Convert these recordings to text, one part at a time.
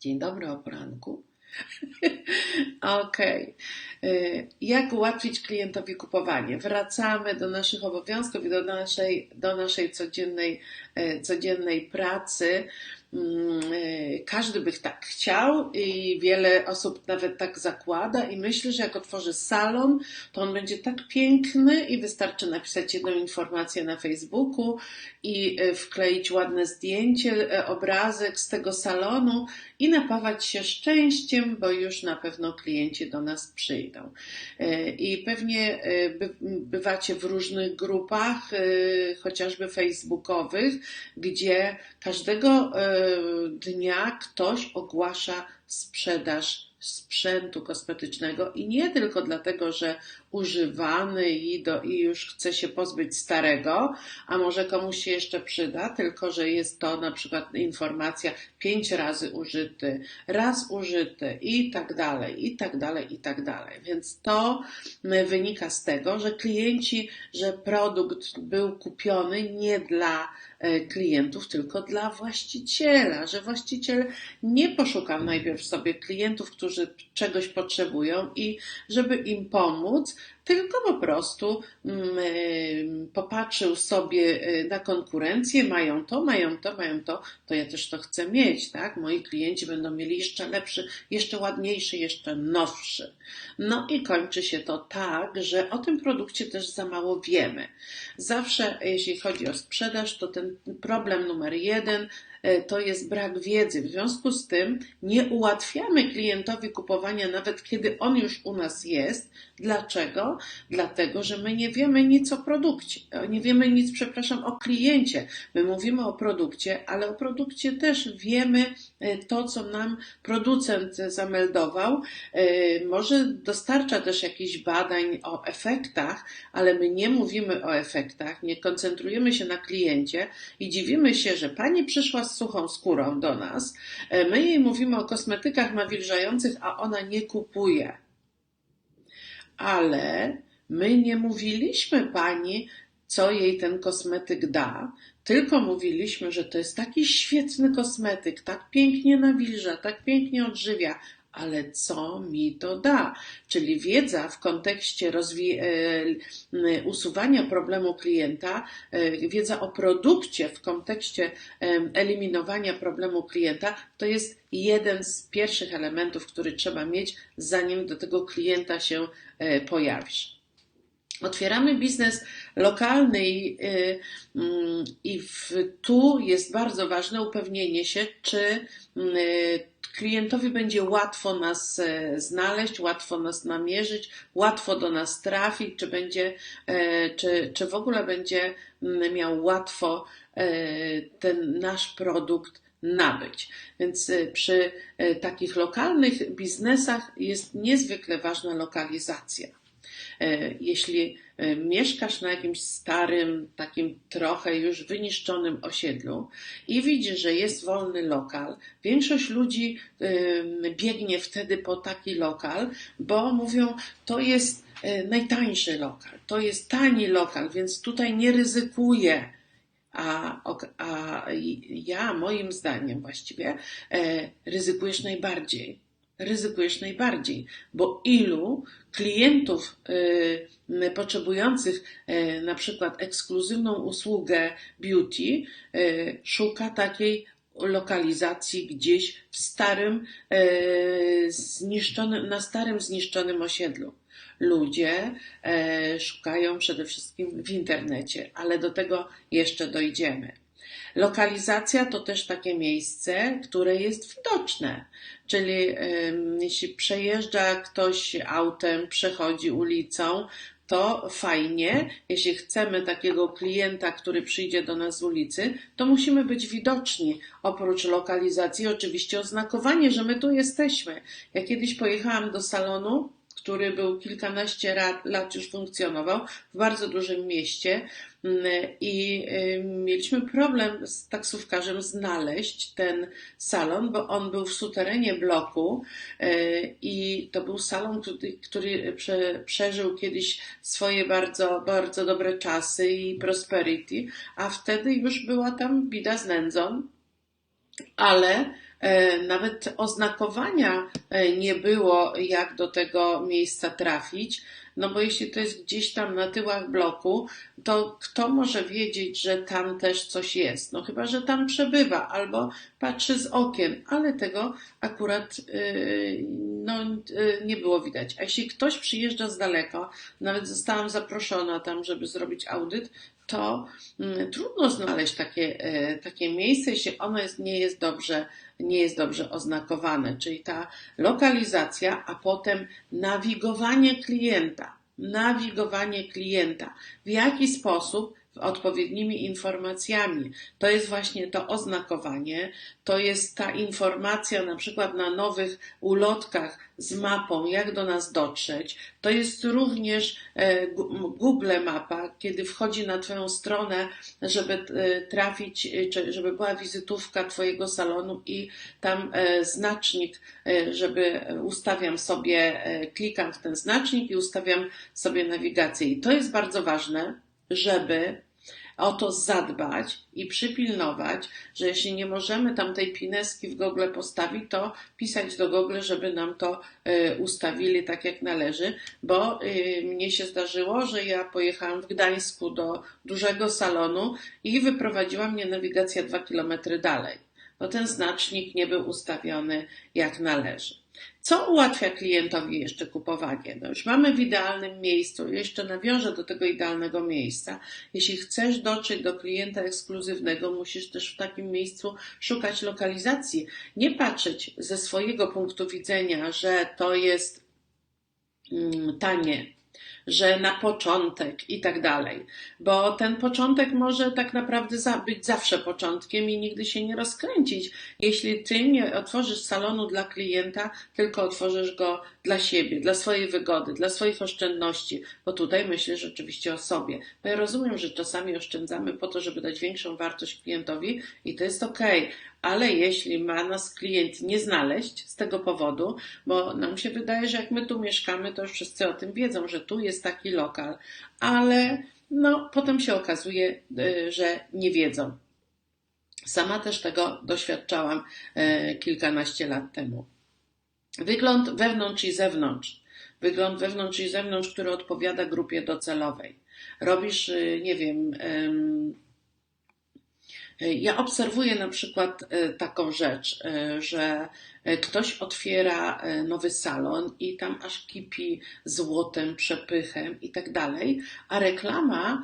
Dzień dobry o poranku. Okej. Okay. Jak ułatwić klientowi kupowanie? Wracamy do naszych obowiązków i do naszej, do naszej codziennej, e, codziennej pracy. Mm, e, każdy by tak chciał i wiele osób nawet tak zakłada i myślę, że jak otworzy salon, to on będzie tak piękny i wystarczy napisać jedną informację na Facebooku i e, wkleić ładne zdjęcie, e, obrazek z tego salonu i napawać się szczęściem, bo już na pewno klienci do nas przyjdą. I pewnie bywacie w różnych grupach, chociażby facebookowych, gdzie każdego dnia ktoś ogłasza sprzedaż sprzętu kosmetycznego. I nie tylko dlatego, że używany i, do, i już chce się pozbyć starego, a może komuś się jeszcze przyda, tylko że jest to na przykład informacja pięć razy użyty, raz użyty i tak dalej, i tak dalej, i tak dalej. Więc to wynika z tego, że klienci, że produkt był kupiony nie dla e, klientów, tylko dla właściciela, że właściciel nie poszukał najpierw sobie klientów, którzy czegoś potrzebują i żeby im pomóc, tylko po prostu mm, e, popatrzył sobie e, na konkurencję, mają to, mają to, mają to, to ja też to chcę mieć, tak? Moi klienci będą mieli jeszcze lepszy, jeszcze ładniejszy, jeszcze nowszy. No i kończy się to tak, że o tym produkcie też za mało wiemy. Zawsze, jeśli chodzi o sprzedaż, to ten problem numer jeden E, to jest brak wiedzy. W związku z tym nie ułatwiamy klientowi kupowania, nawet kiedy on już u nas jest. Dlaczego? Dlatego, że my nie wiemy nic o produkcie, e, nie wiemy nic, przepraszam, o kliencie. My mówimy o produkcie, ale o produkcie też wiemy e, to, co nam producent zameldował. Może dostarcza też jakichś badań o efektach, ale my nie mówimy o efektach, nie koncentrujemy się na kliencie i dziwimy się, że pani przyszła z suchą skórą do nas. E, my jej mówimy o kosmetykach nawilżających, a ona nie kupuje. Ale my nie mówiliśmy pani, co jej ten kosmetyk da, tylko mówiliśmy, że to jest taki świetny kosmetyk, tak pięknie nawilża, tak pięknie odżywia, ale co mi to da? Czyli wiedza w kontekście e, usuwania problemu klienta, e, wiedza o produkcie w kontekście eliminowania problemu klienta, to jest jeden z pierwszych elementów, który trzeba mieć, zanim do tego klienta się e, pojawisz. Otwieramy biznes lokalny i, mm, i w, tu jest bardzo ważne upewnienie się, czy mm, klientowi będzie łatwo nas e, znaleźć, łatwo nas namierzyć, łatwo do nas trafić, czy będzie, e, czy, czy w ogóle będzie mm, miał łatwo e, ten nasz produkt nabyć. Więc przy takich lokalnych biznesach jest niezwykle ważna lokalizacja. E, jeśli e, mieszkasz na jakimś starym, takim trochę już wyniszczonym osiedlu i widzisz, że jest wolny lokal, większość ludzi e, biegnie wtedy po taki lokal, bo mówią, to jest najtańszy lokal, to jest tani lokal, więc tutaj nie ryzykuję. A, a ja, moim zdaniem właściwie, ryzykujesz najbardziej ryzykujesz najbardziej, bo ilu klientów y, potrzebujących y, na przykład ekskluzywną usługę beauty y, szuka takiej lokalizacji gdzieś w starym, zniszczonym, na starym zniszczonym osiedlu. Ludzie szukają przede wszystkim w internecie, ale do tego jeszcze dojdziemy. Lokalizacja to też takie miejsce, które jest widoczne, czyli jeśli przejeżdża ktoś autem, przechodzi ulicą, to fajnie. Jeśli chcemy takiego klienta, który przyjdzie do nas z ulicy, to musimy być widoczni. Oprócz lokalizacji, oczywiście oznakowanie, że my tu jesteśmy. Ja kiedyś pojechałam do salonu, który był kilkanaście lat już funkcjonował w bardzo dużym mieście mm, i mieliśmy problem z taksówkarzem znaleźć ten salon, bo on był w suterenie bloku y, i to był salon, który, który przeżył kiedyś swoje bardzo, bardzo dobre czasy i prosperity, a wtedy już była tam bida z nędzą, ale nawet oznakowania e, nie było, jak do tego miejsca trafić. No bo jeśli to jest gdzieś tam na tyłach bloku, to kto może wiedzieć, że tam też coś jest? No chyba, że tam przebywa albo patrzy z okien, ale tego akurat yy, no, yy, nie było widać. A jeśli ktoś przyjeżdża z daleko, nawet zostałam zaproszona tam, żeby zrobić audyt, to mm, trudno znaleźć takie, e, takie miejsce, jeśli ono jest, nie jest dobrze nie jest dobrze oznakowane, czyli ta lokalizacja, a potem nawigowanie klienta. Nawigowanie klienta. W jaki sposób odpowiednimi informacjami. To jest właśnie to oznakowanie, to jest ta informacja na przykład na nowych ulotkach z mapą, jak do nas dotrzeć. To jest również e, Google Mapa, kiedy wchodzi na Twoją stronę, żeby e, trafić, e, żeby była wizytówka Twojego salonu i tam znacznik, żeby ustawiam sobie, klikam w ten znacznik i ustawiam sobie nawigację. I to jest bardzo ważne, żeby o to zadbać i przypilnować, że jeśli nie możemy tam tej pineski w Google postawić, to pisać do Google, żeby nam to y, ustawili tak jak należy, bo y, mnie się zdarzyło, że ja pojechałam w Gdańsku do dużego salonu i wyprowadziła mnie nawigacja dwa kilometry dalej. No ten znacznik nie był ustawiony jak należy. Co ułatwia klientowi jeszcze kupowanie? No już mamy w idealnym miejscu, jeszcze nawiążę do tego idealnego miejsca. Jeśli chcesz dotrzeć do klienta ekskluzywnego, musisz też w takim miejscu szukać lokalizacji. Nie patrzeć ze swojego punktu widzenia, że to jest mm, tanie, że na początek i tak dalej, bo ten początek może tak naprawdę być zawsze początkiem i nigdy się nie rozkręcić. Jeśli ty nie otworzysz salonu dla klienta, tylko otworzysz go dla siebie, dla swojej wygody, dla swoich oszczędności, bo tutaj myślę rzeczywiście o sobie. Bo ja rozumiem, że czasami oszczędzamy po to, żeby dać większą wartość klientowi i to jest ok, ale jeśli ma nas klient nie znaleźć z tego powodu, bo nam się wydaje, że jak my tu mieszkamy, to już wszyscy o tym wiedzą, że tu jest taki lokal, ale no, potem się okazuje, y, że nie wiedzą. Sama też tego doświadczałam y, kilkanaście lat temu. Wygląd wewnątrz i zewnątrz. Wygląd wewnątrz i zewnątrz, który odpowiada grupie docelowej. Robisz, y, nie wiem, ja obserwuję na przykład e, taką rzecz, e, że e, ktoś otwiera nowy salon i tam aż kipi złotem, przepychem i tak dalej, a reklama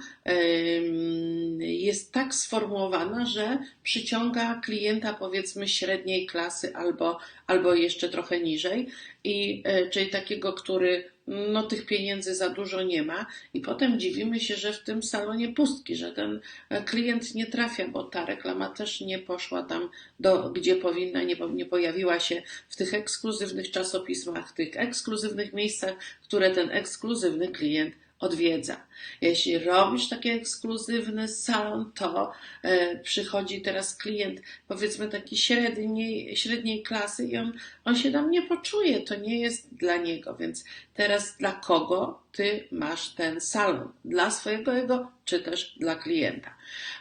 jest tak sformułowana, że przyciąga klienta powiedzmy średniej klasy albo, albo jeszcze trochę niżej, i, czyli takiego, który no tych pieniędzy za dużo nie ma. I potem dziwimy się, że w tym salonie pustki, że ten klient nie trafia, bo ta reklama też nie poszła tam, do, gdzie powinna, nie, nie pojawiła się w tych ekskluzywnych czasopismach, tych ekskluzywnych miejscach, które ten ekskluzywny klient odwiedza. Jeśli robisz taki ekskluzywny salon, to e, przychodzi teraz klient, powiedzmy taki średniej, średniej klasy i on, on się tam nie poczuje, to nie jest dla niego, więc teraz dla kogo ty masz ten salon? Dla swojego ego, czy też dla klienta?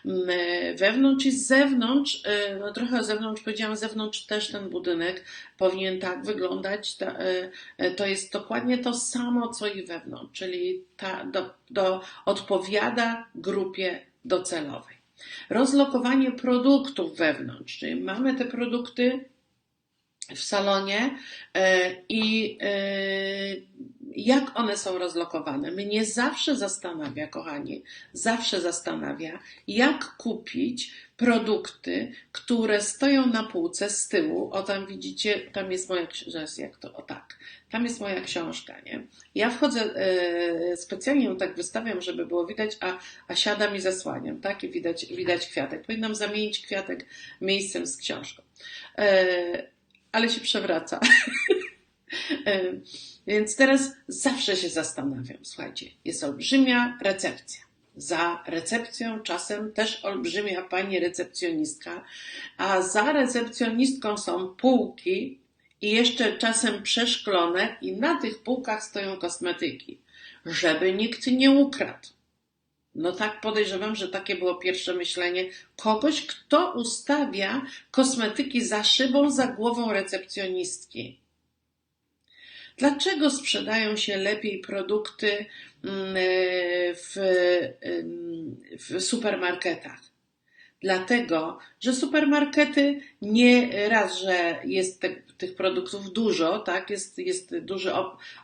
Mm, e, wewnątrz i z zewnątrz, e, no trochę o zewnątrz powiedziałam, zewnątrz też ten budynek powinien tak wyglądać, to jest dokładnie to samo, co i wewnątrz, czyli ta, do, do, odpowiada grupie docelowej. Rozlokowanie produktów wewnątrz, czyli mamy te produkty w salonie e, i e, jak one są rozlokowane. Mnie zawsze zastanawia, kochani, zawsze zastanawia, jak kupić produkty, które stoją na półce z tyłu. O, tam widzicie, tam jest moja książka, jak to, o tak, tam jest moja książka, nie? Ja wchodzę, e, specjalnie ją tak wystawiam, żeby było widać, a, a siadam i zasłaniam, tak? I widać, widać kwiatek. Powinnam zamienić kwiatek miejscem z książką. E, ale się przewraca. e, więc teraz zawsze się zastanawiam, słuchajcie, jest olbrzymia recepcja za recepcją czasem też olbrzymia pani recepcjonistka, a za recepcjonistką są półki i jeszcze czasem przeszklone i na tych półkach stoją kosmetyki, żeby nikt nie ukradł. No tak podejrzewam, że takie było pierwsze myślenie kogoś, kto ustawia kosmetyki za szybą, za głową recepcjonistki. Dlaczego sprzedają się lepiej produkty mm, w, w supermarketach? Dlatego, że supermarkety nie raz, że jest te, tych produktów dużo, tak, jest, jest duży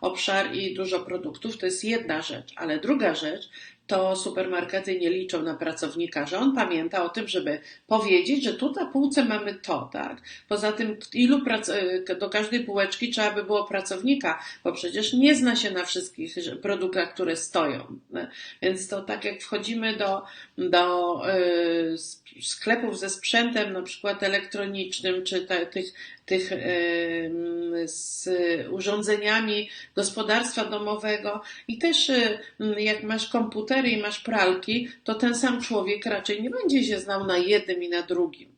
obszar i dużo produktów, to jest jedna rzecz, ale druga rzecz, to supermarkety nie liczą na pracownika, że on pamięta o tym, żeby powiedzieć, że tu na półce mamy to, tak? Poza tym, ilu prac- do każdej półeczki trzeba by było pracownika, bo przecież nie zna się na wszystkich produktach, które stoją. Więc to tak jak wchodzimy do, do yy, sklepów ze sprzętem, na przykład elektronicznym, czy te, tych, tych z urządzeniami gospodarstwa domowego i też jak masz komputery i masz pralki, to ten sam człowiek raczej nie będzie się znał na jednym i na drugim.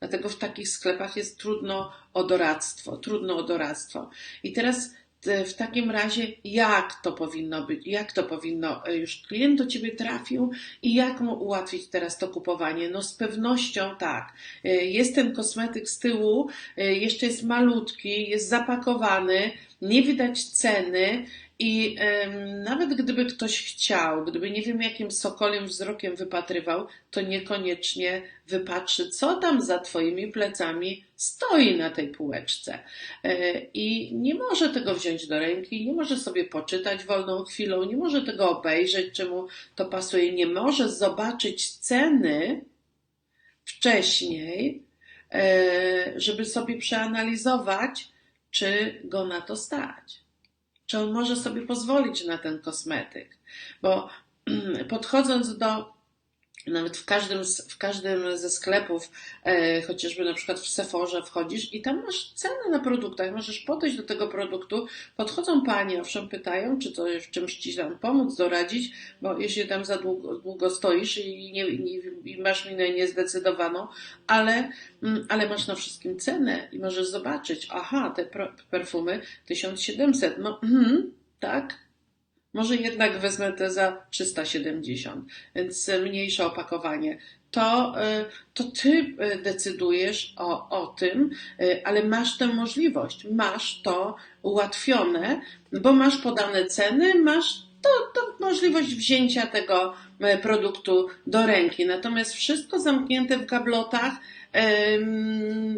Dlatego w takich sklepach jest trudno o doradztwo, trudno o doradztwo. I teraz w takim razie, jak to powinno być, jak to powinno, e, już klient do ciebie trafił i jak mu ułatwić teraz to kupowanie? No z pewnością tak. E, jest ten kosmetyk z tyłu, jeszcze jest malutki, jest zapakowany, nie widać ceny, i nawet gdyby ktoś chciał, gdyby nie wiem jakim sokoliem wzrokiem wypatrywał, to niekoniecznie wypatrzy, co tam za Twoimi plecami stoi na tej półeczce. E, I nie może tego wziąć do ręki, nie może sobie poczytać wolną chwilą, nie może tego obejrzeć, czemu to pasuje, nie może zobaczyć ceny wcześniej, e, żeby sobie przeanalizować, czy go na to stać czy on może sobie pozwolić na ten kosmetyk. Bo podchodząc do nawet w każdym, w każdym ze sklepów, e, chociażby na przykład w Sephorze wchodzisz i tam masz ceny na produktach, możesz podejść do tego produktu, podchodzą panie, owszem pytają, czy to w czymś ci tam pomóc, doradzić, bo jeśli tam za długo, długo stoisz i, nie, nie, i masz minę niezdecydowaną, ale, mm, ale masz na wszystkim cenę i możesz zobaczyć, aha, te perfumy 1700, no mhm, tak, może jednak wezmę te za 370, więc mniejsze opakowanie. To, y, to ty y, decydujesz o, o tym, y, ale masz tę możliwość, masz to ułatwione, bo masz podane ceny, masz to, to możliwość wzięcia tego produktu do ręki. Natomiast wszystko zamknięte w gablotach,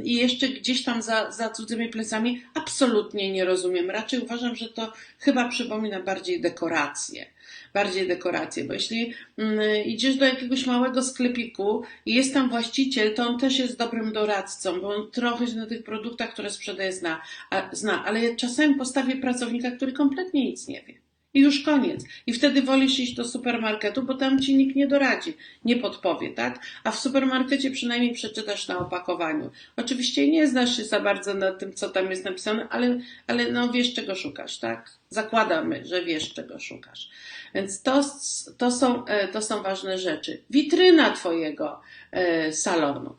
i jeszcze gdzieś tam za, za cudzymi plecami, absolutnie nie rozumiem. Raczej uważam, że to chyba przypomina bardziej dekoracje. Bardziej dekoracje, bo jeśli mm, idziesz do jakiegoś małego sklepiku i jest tam właściciel, to on też jest dobrym doradcą, bo on trochę się na tych produktach, które sprzedaje, zna, a, zna ale czasami postawię pracownika, który kompletnie nic nie wie. I już koniec. I wtedy wolisz iść do supermarketu, bo tam ci nikt nie doradzi, nie podpowie, tak? A w supermarkecie przynajmniej przeczytasz na opakowaniu. Oczywiście nie znasz się za bardzo na tym, co tam jest napisane, ale, ale no wiesz, czego szukasz, tak? Zakładamy, że wiesz, czego szukasz. Więc to, to, są, e, to są ważne rzeczy. Witryna Twojego e, salonu.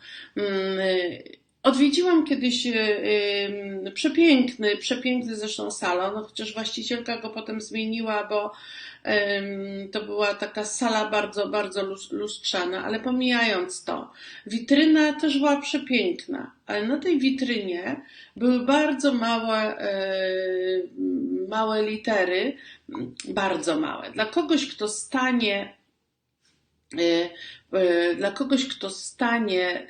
E, Odwiedziłam kiedyś yy, przepiękny, przepiękny zresztą salon, chociaż właścicielka go potem zmieniła, bo to była taka sala bardzo, bardzo lustrzana, ale pomijając to, witryna też była przepiękna, ale na tej witrynie były bardzo małe, yy, małe litery, bardzo małe. Dla kogoś, kto stanie dla kogoś, kto stanie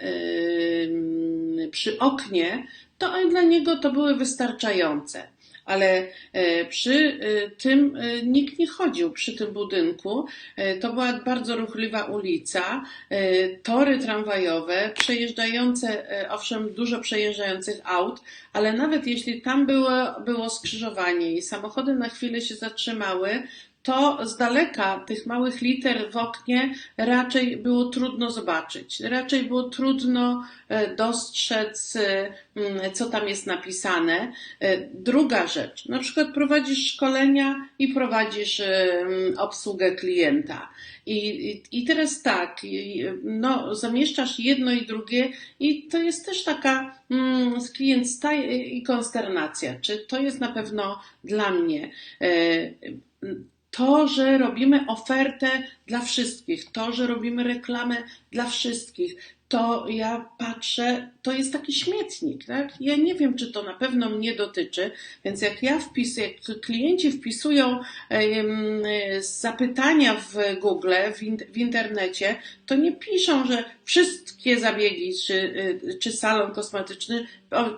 przy oknie, to dla niego to były wystarczające. Ale e, przy e, tym nikt nie chodził, przy tym budynku. To była bardzo ruchliwa ulica, tory tramwajowe, przejeżdżające, owszem, dużo przejeżdżających aut, ale nawet jeśli tam było, było skrzyżowanie i samochody na chwilę się zatrzymały, to z daleka tych małych liter w oknie raczej było trudno zobaczyć. Raczej było trudno e, dostrzec, e, co tam jest napisane. E, druga rzecz, na przykład prowadzisz szkolenia i prowadzisz obsługę klienta. I, i, I teraz tak, no, zamieszczasz jedno i drugie, i to jest też taka mm, klient staje i konsternacja. Czy to jest na pewno dla mnie? To, że robimy ofertę dla wszystkich, to, że robimy reklamę dla wszystkich, to ja patrzę, to jest taki śmietnik, tak? Ja nie wiem, czy to na pewno mnie dotyczy, więc jak ja wpisuję, jak klienci wpisują zapytania w Google, w, internecie, to nie piszą, że wszystkie zabiegi, czy, y, czy salon kosmetyczny,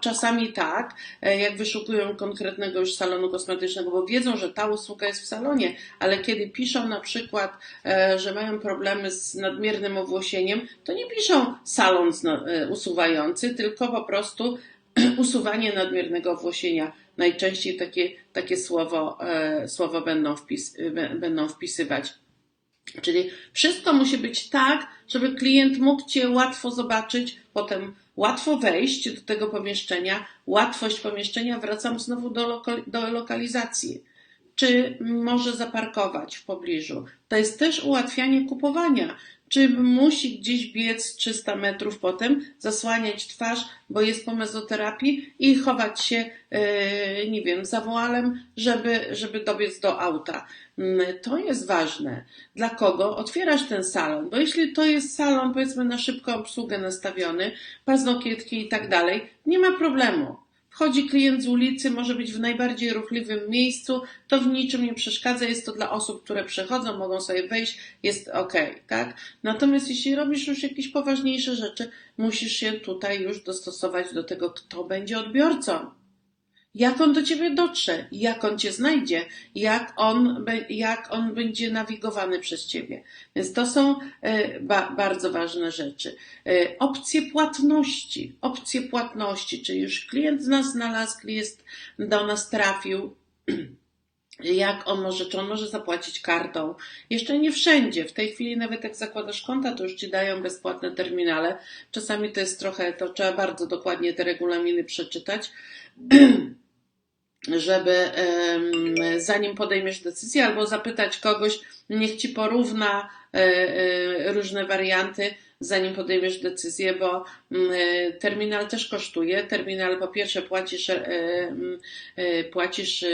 czasami tak, e, jak wyszukują konkretnego już salonu kosmetycznego, bo wiedzą, że ta usługa jest w salonie, ale kiedy piszą na przykład, e, że mają problemy z nadmiernym owłosieniem, to nie piszą salon e, usuwający, tylko po prostu usuwanie nadmiernego owłosienia. Najczęściej takie, takie słowo, słowo będą, wpis, będą wpisywać. Czyli wszystko musi być tak, żeby klient mógł Cię łatwo zobaczyć, potem łatwo wejść do tego pomieszczenia, łatwość pomieszczenia, wracam znowu do, lokal, do lokalizacji. Czy może zaparkować w pobliżu? To jest też ułatwianie kupowania. Czy musi gdzieś biec 300 metrów potem, zasłaniać twarz, bo jest po mezoterapii i chować się, e, nie wiem, za woalem, żeby, żeby dobiec do auta? Mm, to jest ważne. Dla kogo otwierasz ten salon? Bo jeśli to jest salon, powiedzmy, na szybką obsługę nastawiony, paznokietki i tak dalej, nie ma problemu. Wchodzi klient z ulicy, może być w najbardziej ruchliwym miejscu, to w niczym nie przeszkadza, jest to dla osób, które przechodzą, mogą sobie wejść, jest ok, tak? Natomiast jeśli robisz już jakieś poważniejsze rzeczy, musisz się tutaj już dostosować do tego, kto będzie odbiorcą jak on do ciebie dotrze, jak on cię znajdzie, jak on, jak on będzie nawigowany przez ciebie. Więc to są e, ba, bardzo ważne rzeczy. E, opcje płatności, opcje płatności, czy już klient nas znalazł, klient do nas trafił, jak on może, czy on może zapłacić kartą. Jeszcze nie wszędzie. W tej chwili nawet jak zakładasz konta, to już ci dają bezpłatne terminale. Czasami to jest trochę, to trzeba bardzo dokładnie te regulaminy przeczytać. żeby zanim podejmiesz decyzję, albo zapytać kogoś, niech ci porówna e, e, różne warianty, zanim podejmiesz decyzję, bo mm, e, terminal też kosztuje. Terminal po pierwsze płacisz, mm, płacisz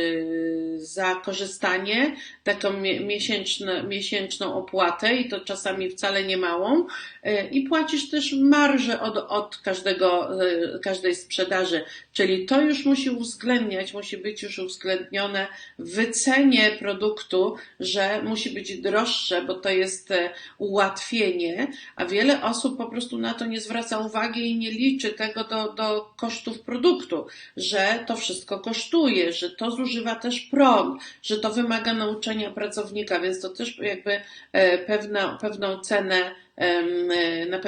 za korzystanie, taką miesięczną, miesięczną opłatę i to czasami wcale nie małą i płacisz też marżę od, od każdego, każdej sprzedaży, czyli to już musi uwzględniać, musi być już uwzględnione w wycenie produktu, że musi być droższe, bo to jest ułatwienie, a wiele wiele osób po prostu na to nie zwraca uwagi i nie liczy tego do, do kosztów produktu, że to wszystko kosztuje, że to zużywa też prąd, że to wymaga nauczenia pracownika, więc to też jakby e, pewna, pewną cenę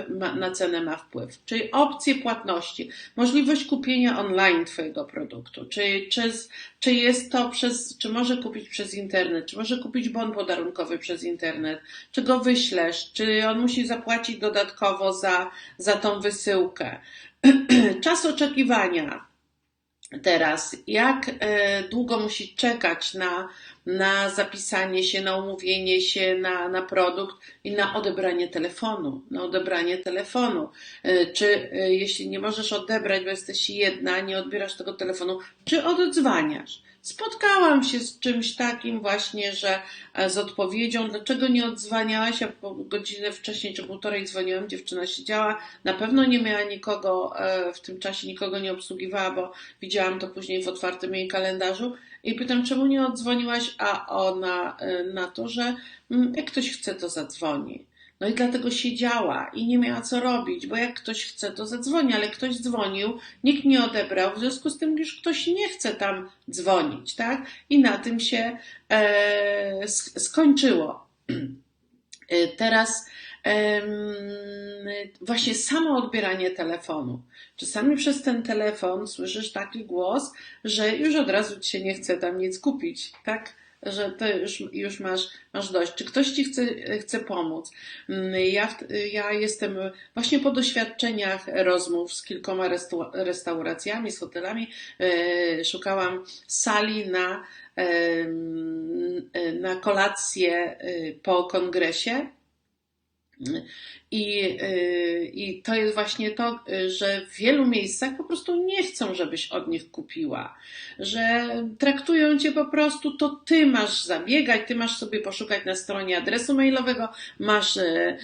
na, na cenę ma wpływ. Czyli opcje płatności, możliwość kupienia online Twojego produktu, czy, czy, czy jest to przez, czy może kupić przez internet, czy może kupić bon podarunkowy przez internet, czy go wyślesz, czy on musi zapłacić dodatkowo za, za tą wysyłkę. Czas oczekiwania teraz, jak e, długo musi czekać na, na zapisanie się, na umówienie się na, na produkt i na odebranie telefonu, na odebranie telefonu. E, czy e, jeśli nie możesz odebrać, bo jesteś jedna, nie odbierasz tego telefonu, czy oddzwaniasz? Spotkałam się z czymś takim właśnie, że e, z odpowiedzią, dlaczego nie odzwaniałaś, ja po godzinę wcześniej czy półtorej dzwoniłam, dziewczyna siedziała, na pewno nie miała nikogo, w tym czasie nikogo nie obsługiwała, bo widziałam to później w otwartym jej kalendarzu i pytam, czemu nie odzwoniłaś, a ona e, na to, że mm, jak ktoś chce, to zadzwoni. No i dlatego siedziała i nie miała co robić, bo jak ktoś chce, to zadzwoni, ale ktoś dzwonił, nikt nie odebrał, w związku z tym już ktoś nie chce tam dzwonić, tak? I na tym się e, skończyło. E, teraz właśnie samo odbieranie telefonu. Czasami przez ten telefon słyszysz taki głos, że już od razu ci się nie chce tam nic kupić, tak? że ty już, już masz, masz dość. Czy ktoś ci chce, chce pomóc? Mm, ja, ja jestem właśnie po doświadczeniach rozmów z kilkoma restauracjami, z hotelami. E, szukałam sali na, na kolację e, po kongresie 嗯。I, y, I to jest właśnie to, że w wielu miejscach po prostu nie chcą, żebyś od nich kupiła, że traktują cię po prostu, to ty masz zabiegać, ty masz sobie poszukać na stronie adresu mailowego, masz y,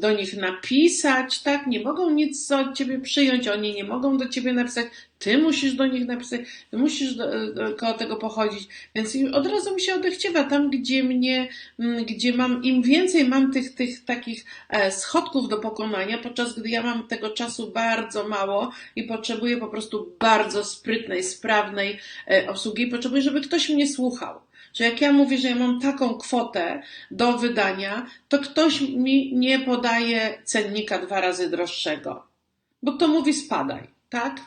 do nich napisać, tak? Nie mogą nic od ciebie przyjąć, oni nie mogą do ciebie napisać, ty musisz do nich napisać, musisz do, do, koło tego pochodzić, więc od razu mi się odechciewa tam, gdzie mnie, mm, gdzie mam, im więcej mam tych, tych takich e, schodków do pokonania, podczas gdy ja mam tego czasu bardzo mało i potrzebuję po prostu bardzo sprytnej, sprawnej e, obsługi, potrzebuję, żeby ktoś mnie słuchał. Że jak ja mówię, że ja mam taką kwotę do wydania, to ktoś mi nie podaje cennika dwa razy droższego. Bo to mówi spadaj, tak?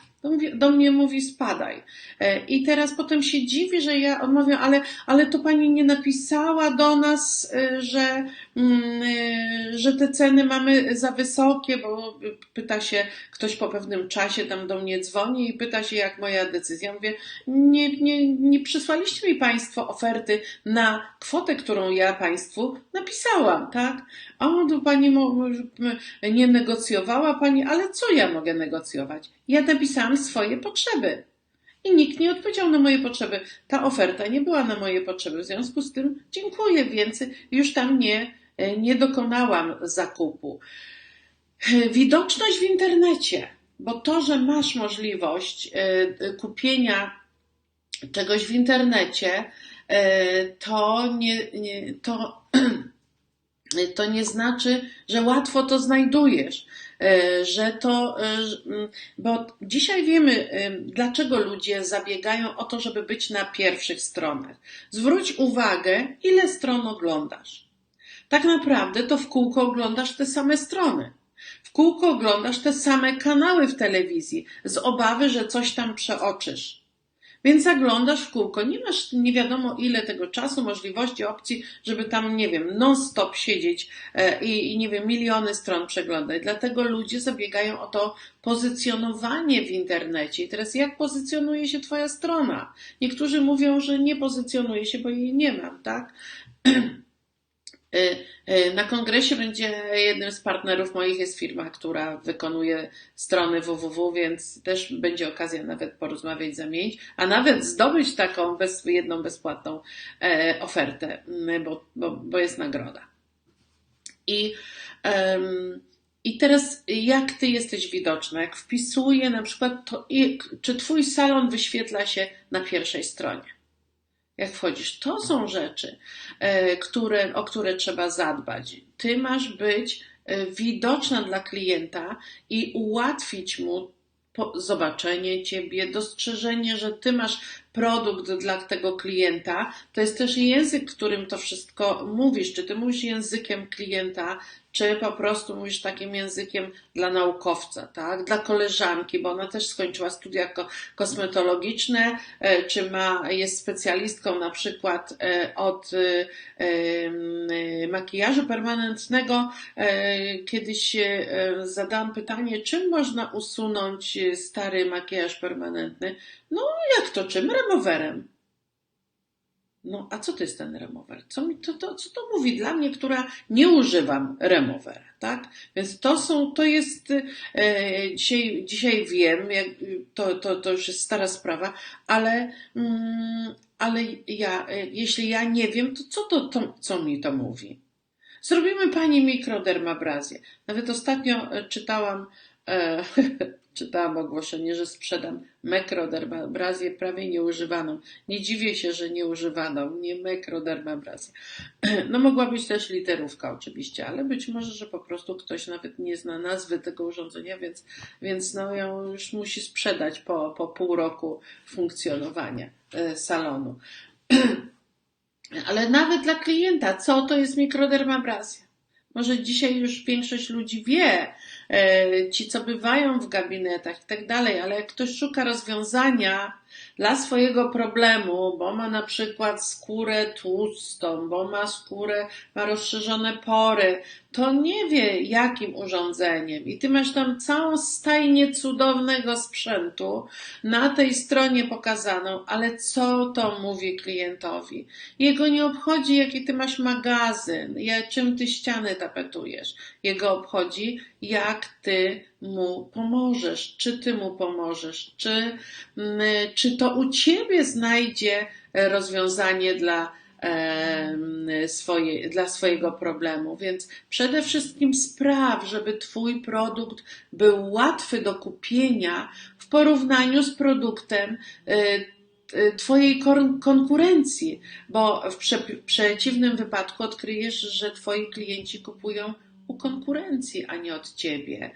Do mnie mówi spadaj. E, I teraz potem się dziwi, że ja odmawiam, ale, ale to pani nie napisała do nas, e, że, mm, e, że te ceny mamy za wysokie, bo pyta się ktoś po pewnym czasie tam do mnie dzwoni i pyta się, jak moja decyzja. Mówię, nie, nie, nie przysłaliście mi państwo oferty na kwotę, którą ja państwu napisałam, tak? O, to pani nie negocjowała pani, ale co ja mogę negocjować? Ja napisałam swoje potrzeby. I nikt nie odpowiedział na moje potrzeby. Ta oferta nie była na moje potrzeby. W związku z tym dziękuję, więc już tam nie, nie dokonałam zakupu. Widoczność w internecie, bo to, że masz możliwość e, kupienia czegoś w internecie, e, to nie, nie to to nie znaczy, że łatwo to znajdujesz, e, że to, e, bo dzisiaj wiemy, dlaczego ludzie zabiegają o to, żeby być na pierwszych stronach. Zwróć uwagę, ile stron oglądasz. Tak naprawdę to w kółko oglądasz te same strony. W kółko oglądasz te same kanały w telewizji z obawy, że coś tam przeoczysz. Więc zaglądasz w kółko, nie masz nie wiadomo ile tego czasu, możliwości, opcji, żeby tam, nie wiem, non-stop siedzieć e, i, i, nie wiem, miliony stron przeglądać. Dlatego ludzie zabiegają o to pozycjonowanie w internecie. I teraz jak pozycjonuje się Twoja strona? Niektórzy mówią, że nie pozycjonuje się, bo jej nie mam, tak? Y, y, na kongresie będzie jednym z partnerów moich jest firma, która wykonuje strony www, więc też będzie okazja nawet porozmawiać, zamienić, a nawet zdobyć taką bez, jedną bezpłatną e, ofertę, bo, bo, bo jest nagroda. I, um, i teraz jak ty jesteś widoczna? Jak wpisuję na przykład, to, czy twój salon wyświetla się na pierwszej stronie? Jak wchodzisz. To są rzeczy, e, które, o które trzeba zadbać. Ty masz być e, widoczna dla klienta i ułatwić mu zobaczenie ciebie, dostrzeżenie, że ty masz produkt dla tego klienta. To jest też język, którym to wszystko mówisz. Czy ty mówisz językiem klienta, czy po prostu mówisz takim językiem dla naukowca, tak? Dla koleżanki, bo ona też skończyła studia kosmetologiczne, e, czy ma, jest specjalistką na przykład e, od e, makijażu permanentnego. Kiedyś zadałam pytanie, czym można usunąć stary makijaż permanentny? No, jak to czym? Remowerem. No, a co to jest ten remover? Co, mi to, to, co to mówi dla mnie, która nie używam remowera, tak? Więc to są, to jest, e, dzisiaj, dzisiaj wiem, jak, to, to, to już jest stara sprawa, ale, mm, ale ja, e, jeśli ja nie wiem, to co to, to co mi to mówi? Zrobimy pani mikrodermabrazję. Nawet ostatnio e, czytałam, e, Czytałam ogłoszenie, że sprzedam mekrodermabrazję prawie nieużywaną. Nie dziwię się, że nieużywaną, nie mekrodermabrazję. No mogła być też literówka oczywiście, ale być może, że po prostu ktoś nawet nie zna nazwy tego urządzenia, więc, więc no ją już musi sprzedać po, po pół roku funkcjonowania e, salonu. Ale nawet dla klienta, co to jest mikrodermabrazja? Może dzisiaj już większość ludzi wie, e, ci co bywają w gabinetach i tak dalej, ale jak ktoś szuka rozwiązania dla swojego problemu, bo ma na przykład skórę tłustą, bo ma skórę, ma rozszerzone pory, to nie wie jakim urządzeniem. I ty masz tam całą stajnię cudownego sprzętu na tej stronie pokazaną, ale co to mówi klientowi? Jego nie obchodzi, jaki ty masz magazyn, czym ty ściany tapetujesz. Jego obchodzi, jak ty mu pomożesz, czy ty mu pomożesz, czy, mm, czy to u ciebie znajdzie rozwiązanie dla swoje, dla swojego problemu. Więc przede wszystkim spraw, żeby Twój produkt był łatwy do kupienia w porównaniu z produktem e, e, Twojej konkurencji, bo w przeciwnym wypadku odkryjesz, że Twoi klienci kupują u konkurencji, a nie od Ciebie.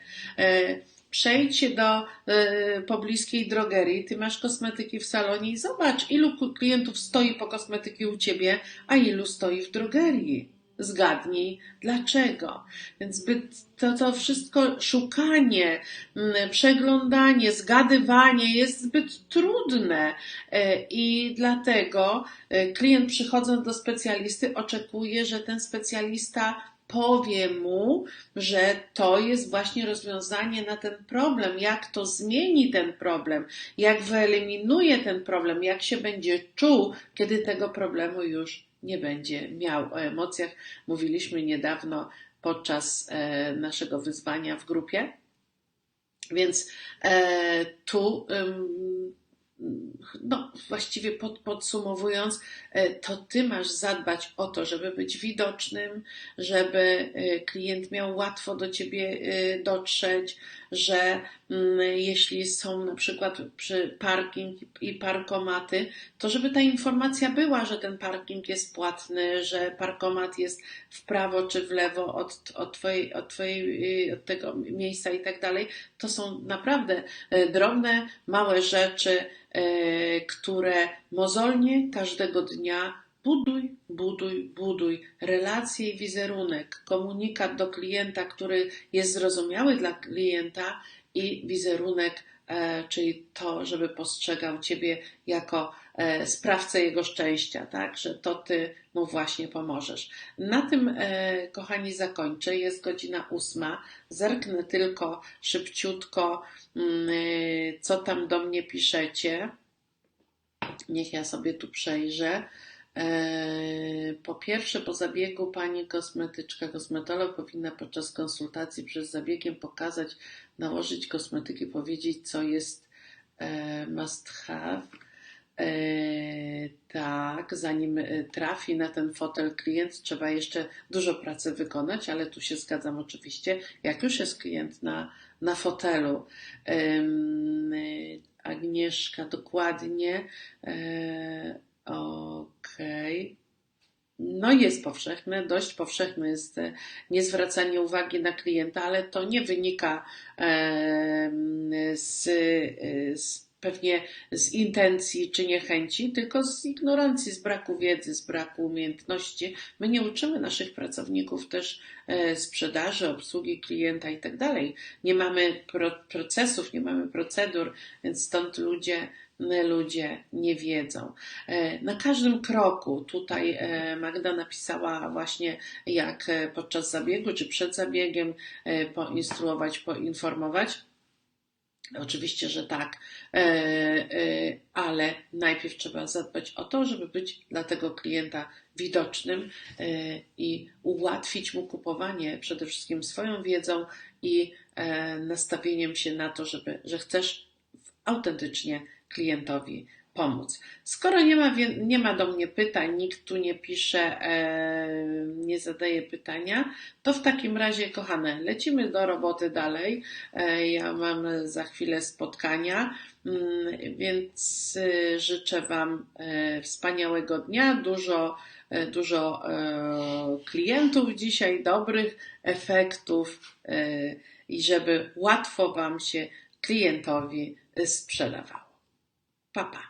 Przejdź do y, pobliskiej drogerii, ty masz kosmetyki w salonie i zobacz, ilu klientów stoi po kosmetyki u ciebie, a ilu stoi w drogerii. Zgadnij dlaczego. Więc to, to wszystko szukanie, przeglądanie, zgadywanie jest zbyt trudne e, i dlatego e, klient przychodząc do specjalisty oczekuje, że ten specjalista powie mu, że to jest właśnie rozwiązanie na ten problem, jak to zmieni ten problem, jak wyeliminuje ten problem, jak się będzie czuł, kiedy tego problemu już nie będzie miał. O emocjach mówiliśmy niedawno podczas e, naszego wyzwania w grupie. Więc e, tu no, właściwie pod, podsumowując, e, to ty masz zadbać o to, żeby być widocznym, żeby e, klient miał łatwo do ciebie e, dotrzeć, że jeśli są na przykład przy parking i parkomaty, to żeby ta informacja była, że ten parking jest płatny, że parkomat jest w prawo czy w lewo od, od, twojej, od, twojej, od tego miejsca i tak dalej. To są naprawdę drobne, małe rzeczy, E, które mozolnie każdego dnia buduj, buduj, buduj relacje i wizerunek, komunikat do klienta, który jest zrozumiały dla klienta i wizerunek, e, czyli to, żeby postrzegał Ciebie jako e, sprawcę jego szczęścia, tak, że to Ty mu właśnie pomożesz. Na tym, kochani, zakończę. Jest godzina ósma. Zerknę tylko szybciutko Mm, co tam do mnie piszecie. Niech ja sobie tu przejrzę. E, po pierwsze, po zabiegu pani kosmetyczka, kosmetolog powinna podczas konsultacji przed zabiegiem pokazać, nałożyć kosmetyki, powiedzieć, co jest e, must have. E, tak, zanim trafi na ten fotel klient, trzeba jeszcze dużo pracy wykonać, ale tu się zgadzam oczywiście. Jak już jest klient na na fotelu. Agnieszka, dokładnie. E, okej. Okay. No jest powszechne, dość powszechne jest e, niezwracanie uwagi na klienta, ale to nie wynika z, z pewnie z intencji czy niechęci, tylko z ignorancji, z braku wiedzy, z braku umiejętności. My nie uczymy naszych pracowników też e, sprzedaży, obsługi klienta i tak. Nie mamy procesów, nie mamy procedur, więc stąd ludzie ludzie nie wiedzą. E, na każdym kroku tutaj e, Magda napisała właśnie, jak podczas zabiegu czy przed zabiegiem poinstruować, poinformować. Oczywiście, że tak, e, e, ale najpierw trzeba zadbać o to, żeby być dla tego klienta widocznym e, i ułatwić mu kupowanie przede wszystkim swoją wiedzą i nastawieniem się na to, żeby, że chcesz autentycznie klientowi pomóc. Skoro nie ma, nie ma do mnie pytań, nikt tu nie pisze, e, nie zadaje pytania, to w takim razie, kochane, lecimy do roboty dalej. E, ja mam za chwilę spotkania, mm, więc e, życzę Wam e, wspaniałego dnia, dużo, e, dużo klientów dzisiaj, dobrych efektów i żeby łatwo Wam się klientowi sprzedawało. papá.